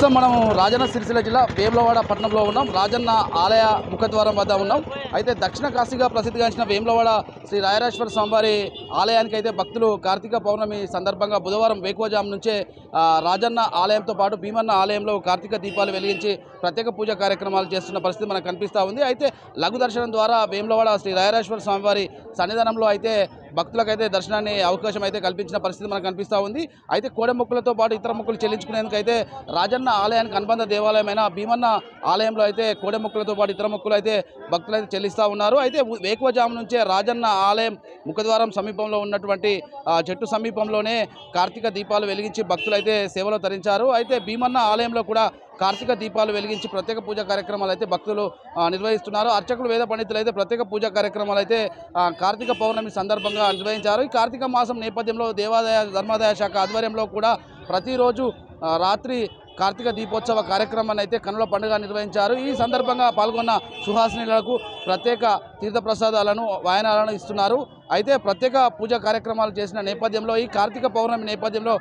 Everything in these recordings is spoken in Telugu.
ప్రస్తుతం మనం రాజన్న సిరిసిల్ల జిల్లా వేములవాడ పట్టణంలో ఉన్నాం. రాజన్న ఆలయ ముఖద్వారం వద్ద ఉన్నాం. అయితే దక్షిణ కాశీగా ప్రసిద్ధిగాంచిన వేములవాడ శ్రీ రాయరాజేశ్వర స్వామివారి ఆలయానికి అయితే భక్తులు కార్తీక పౌర్ణమి సందర్భంగా బుధవారం వేకువజాం నుంచే రాజన్న ఆలయంతో పాటు భీమన్న ఆలయంలో కార్తీక దీపాలు వెలిగించి ప్రత్యేక పూజా కార్యక్రమాలు చేస్తున్న పరిస్థితి మనకు కనిపిస్తూ ఉంది. అయితే లఘు దర్శనం ద్వారా వేములవాడ శ్రీ రాయరాజేశ్వర స్వామివారి సన్నిధానంలో అయితే భక్తులకైతే దర్శనాన్ని అవకాశం అయితే కల్పించిన పరిస్థితి మనకు కనిపిస్తూ ఉంది. అయితే కోడె మొక్కులతో పాటు ఇతర మొక్కులు చెల్లించుకునేందుకు అయితే రాజన్న ఆలయానికి అనుబంధ దేవాలయమైన భీమన్న ఆలయంలో అయితే కోడె మొక్కులతో పాటు ఇతర మొక్కులు అయితే భక్తులు అయితే చెల్లిస్తూ ఉన్నారు. అయితే వేకువజాము నుంచే రాజన్న ఆలయం ముఖద్వారం సమీప సమీపంలో ఉన్నటువంటి చెట్టు సమీపంలోనే కార్తీక దీపాలు వెలిగించి భక్తులు అయితే సేవలో తరించారు. అయితే భీమన్న ఆలయంలో కూడా కార్తీక దీపాలు వెలిగించి ప్రత్యేక పూజా కార్యక్రమాలు అయితే భక్తులు నిర్వహిస్తున్నారు. అర్చకులు వేద పండితులు అయితే ప్రత్యేక పూజా కార్యక్రమాలు అయితే కార్తీక పౌర్ణమి సందర్భంగా నిర్వహించారు. ఈ కార్తీక మాసం నేపథ్యంలో దేవాదాయ ధర్మాదాయ శాఖ ఆధ్వర్యంలో కూడా ప్రతిరోజు రాత్రి కార్తీక దీపోత్సవ కార్యక్రమాన్ని అయితే కనుల పండుగ నిర్వహించారు. ఈ సందర్భంగా పాల్గొన్న సుహాసినులకు ప్రత్యేక తీర్థప్రసాదాలను వాయనాలను ఇస్తున్నారు. అయితే ప్రత్యేక పూజ కార్యక్రమాలు చేసిన నేపథ్యంలో ఈ కార్తీక పౌర్ణమి నేపథ్యంలో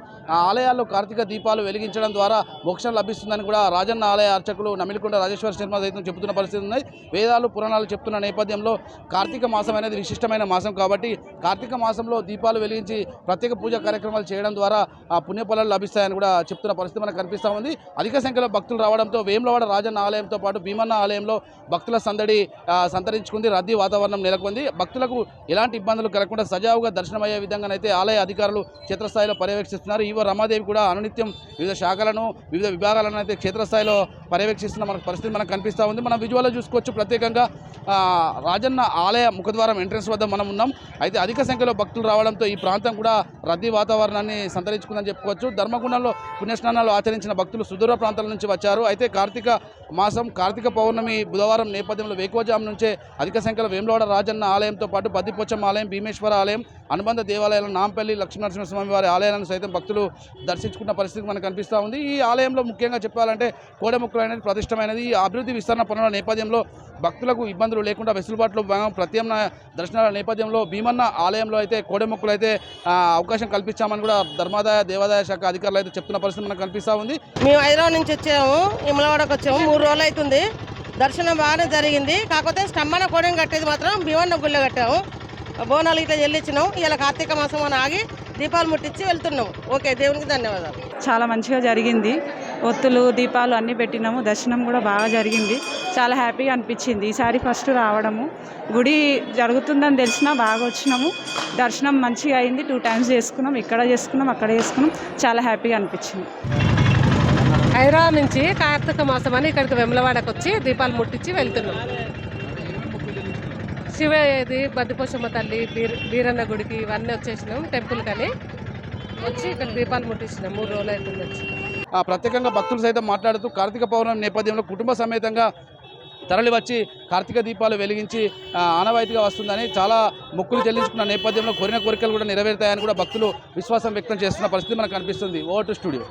ఆలయాల్లో కార్తీక దీపాలు వెలిగించడం ద్వారా మోక్షం లభిస్తుందని కూడా రాజన్న ఆలయ అర్చకులు నమిలికొండ రాజేశ్వర శర్మ సైతం చెబుతున్న పరిస్థితి ఉంది. వేదాలు పురాణాలు చెప్తున్న నేపథ్యంలో కార్తీక మాసం అనేది విశిష్టమైన మాసం కాబట్టి కార్తీక మాసంలో దీపాలు వెలిగించి ప్రత్యేక పూజ కార్యక్రమాలు చేయడం ద్వారా ఆ పుణ్యఫలాలు లభిస్తాయని కూడా చెప్తున్న పరిస్థితి మనకు కనిపిస్తూ ఉంది. అధిక సంఖ్యలో భక్తులు రావడంతో వేములవాడ రాజన్న ఆలయంతో పాటు భీమన్న ఆలయంలో భక్తుల సందడి సంతరించుకుంది. రద్దీ వాతావరణం నెలకొంది. భక్తులకు ఎలాంటి ఇబ్బంది ఇబ్బందులు కలగకుండా సజావుగా దర్శనమయ్యే విధంగానైతే ఆలయ అధికారులు క్షేత్రస్థాయిలో పర్యవేక్షిస్తున్నారు. ఈవో రమాదేవి కూడా అనునిత్యం వివిధ శాఖలను వివిధ విభాగాలను అయితే క్షేత్రస్థాయిలో పర్యవేక్షిస్తున్న మనకు పరిస్థితి మనకు కనిపిస్తూ ఉంది. మనం విజువల్లో చూసుకోవచ్చు ప్రత్యేకంగా రాజన్న ఆలయ ముఖద్వారం ఎంట్రన్స్ వద్ద మనం ఉన్నాం. అయితే అధిక సంఖ్యలో భక్తులు రావడంతో ఈ ప్రాంతం కూడా రద్దీ వాతావరణాన్ని సంతరించుకుందని చెప్పుకోవచ్చు. ధర్మగుణంలో పుణ్యస్నానాలు ఆచరించిన భక్తులు సుదూర ప్రాంతాల నుంచి వచ్చారు. అయితే కార్తీక మాసం కార్తీక పౌర్ణమి బుధవారం నేపథ్యంలో వేకోజాం నుంచే అధిక సంఖ్యలో వేములవాడ రాజన్న ఆలయంతో పాటు బద్దిపోచమ్మ ఆలయం భీమేశ్వర ఆలయం అనుబంధ దేవాలయాలు నాంపల్లి లక్ష్మీనరసింహస్వామి వారి ఆలయాలను సైతం భక్తులు దర్శించుకున్న పరిస్థితి మనకు కనిపిస్తూ ఉంది. ఈ ఆలయంలో ముఖ్యంగా చెప్పాలంటే కోడెముక్కలు అనేది ప్రతిష్టమైనది. ఈ అభివృద్ధి విస్తరణ పనుల నేపథ్యంలో భక్తులకు ఇబ్బందులు లేకుండా వెసులుబాటులో భాగం ప్రత్యామ్నాయ దర్శనాల నేపథ్యంలో భీమన్న ఆలయంలో అయితే కోడెముక్కలు అయితే అవకాశం కల్పించామని కూడా ధర్మాదాయ దేవాదాయ శాఖ అధికారులు అయితే చెప్తున్న పరిస్థితి మనకు కనిపిస్తూ ఉంది. మేము హైదరాబాద్ నుంచి వచ్చాము ఇమలవాడకు వచ్చాము మూడు రోజులు అవుతుంది. దర్శనం బాగానే జరిగింది. కాకపోతే స్టమ్మన కోడెం కట్టేది మాత్రం భీమన్న గుళ్ళో కట్టాము. బోనాలు ఇట్లా చెల్లించినాం ఇలా కార్తీక మాసం అని ఆగి దీపాలు ముట్టించి వెళ్తున్నాం ఓకే దేవునికి ధన్యవాదాలు. చాలా మంచిగా జరిగింది. ఒత్తులు దీపాలు అన్నీ పెట్టినాము. దర్శనం కూడా బాగా జరిగింది. చాలా హ్యాపీగా అనిపించింది. ఈసారి ఫస్ట్ రావడము. గుడి జరుగుతుందని తెలిసినా బాగా వచ్చినాము. దర్శనం మంచిగా అయింది. టూ టైమ్స్ చేసుకున్నాం. ఇక్కడ చేసుకున్నాం. అక్కడ చేసుకున్నాం. చాలా హ్యాపీగా అనిపించింది. హైదరాబాద్ నుంచి కార్తీక మాసం అని ఇక్కడికి వెమ్లవాడకు వచ్చి దీపాలు ముట్టించి వెళ్తున్నాం. శివ ఇది బద్దిపోషమ్మ తల్లి బీర బీరన్న గుడికి ఇవన్నీ వచ్చేసినాం టెంపుల్ కని వచ్చి ఇక్కడ దీపాలు ముట్టించినాం మూడు రోజులు అవుతుంది వచ్చి. ఆ, ప్రత్యేకంగా భక్తులు సైతం మాట్లాడుతూ కార్తీక పౌర్ణమి నేపథ్యంలో కుటుంబ సమేతంగా తరలి వచ్చి కార్తీక దీపాలు వెలిగించి ఆనవాయితీగా వస్తుందని చాలా మొక్కులు చెల్లించుకున్న నేపథ్యంలో కోరిన కోరికలు కూడా నెరవేరుతాయని కూడా భక్తులు విశ్వాసం వ్యక్తం చేస్తున్న పరిస్థితి మనకు కనిపిస్తుంది. ఓటు స్టూడియో.